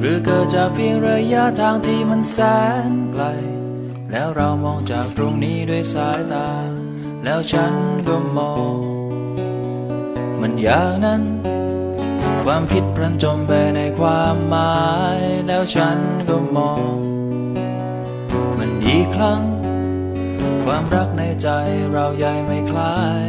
หรือเกิดจากเพียงระยะทางที่มันแสนไกล แล้วเรามองจากตรงนี้ด้วยสายตา แล้วฉันก็มอง มันอย่างนั้น ความคิดพลันจมไปในความหมาย แล้วฉันก็มอง มันอีกครั้ง ความรักในใจเราใหญ่ไม่คล้าย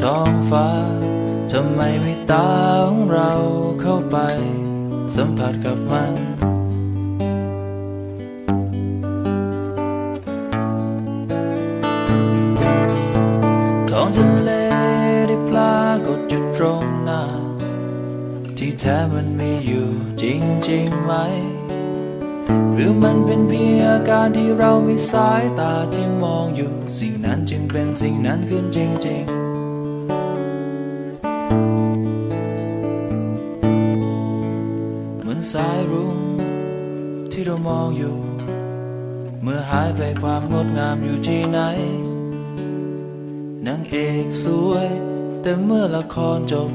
ท้องฟ้าทำไมไม่ตาของเราเข้าไป สัมผัสกับมัน ท้องทะเลได้ปลากดอยู่ตรงหน้า ที่แท้มันมีอยู่จริงๆไหม หรือมันเป็นเพียงอาการที่เรามีสายตาที่มองอยู่ สิ่งนั้นจึงเป็นสิ่งนั้นขึ้นจริง ๆ สายรุ้งที่เรามองอยู่ เมื่อหายไปความงดงามอยู่ที่ไหนนางเอกสวย แต่เมื่อละครจบ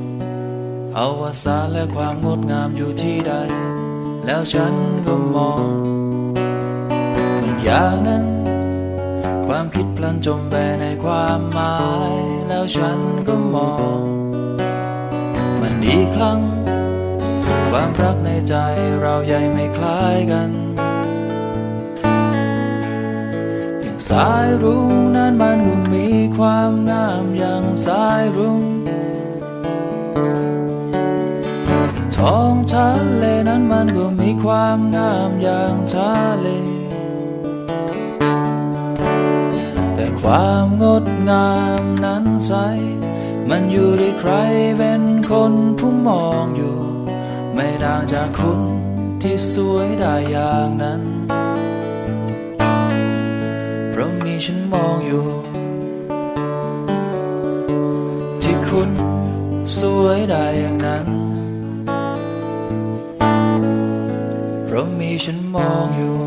เอาวสานและความงดงามอยู่ที่ใด แล้วฉันก็มองมันอย่างนั้น ความคิดพลันจมไปในความหมาย แล้วฉันก็มอง มันอีกครั้ง ความรักในใจเราใหญ่ไม่คล้ายกัน อย่างสายรุ้งนั้นมันก็มีความงามอย่างสายรุ้งท้องทะเลนั้นมันก็มีความงามอย่างทะเลแต่ความงดงามนั้นใส มันอยู่ที่ใครเป็นคนผู้มองอยู่ ไม่ต่างจากคุณที่สวยได้อย่างนั้น เพราะมีฉันมองอยู่ ที่คุณสวยได้อย่างนั้น เพราะมีฉันมองอยู่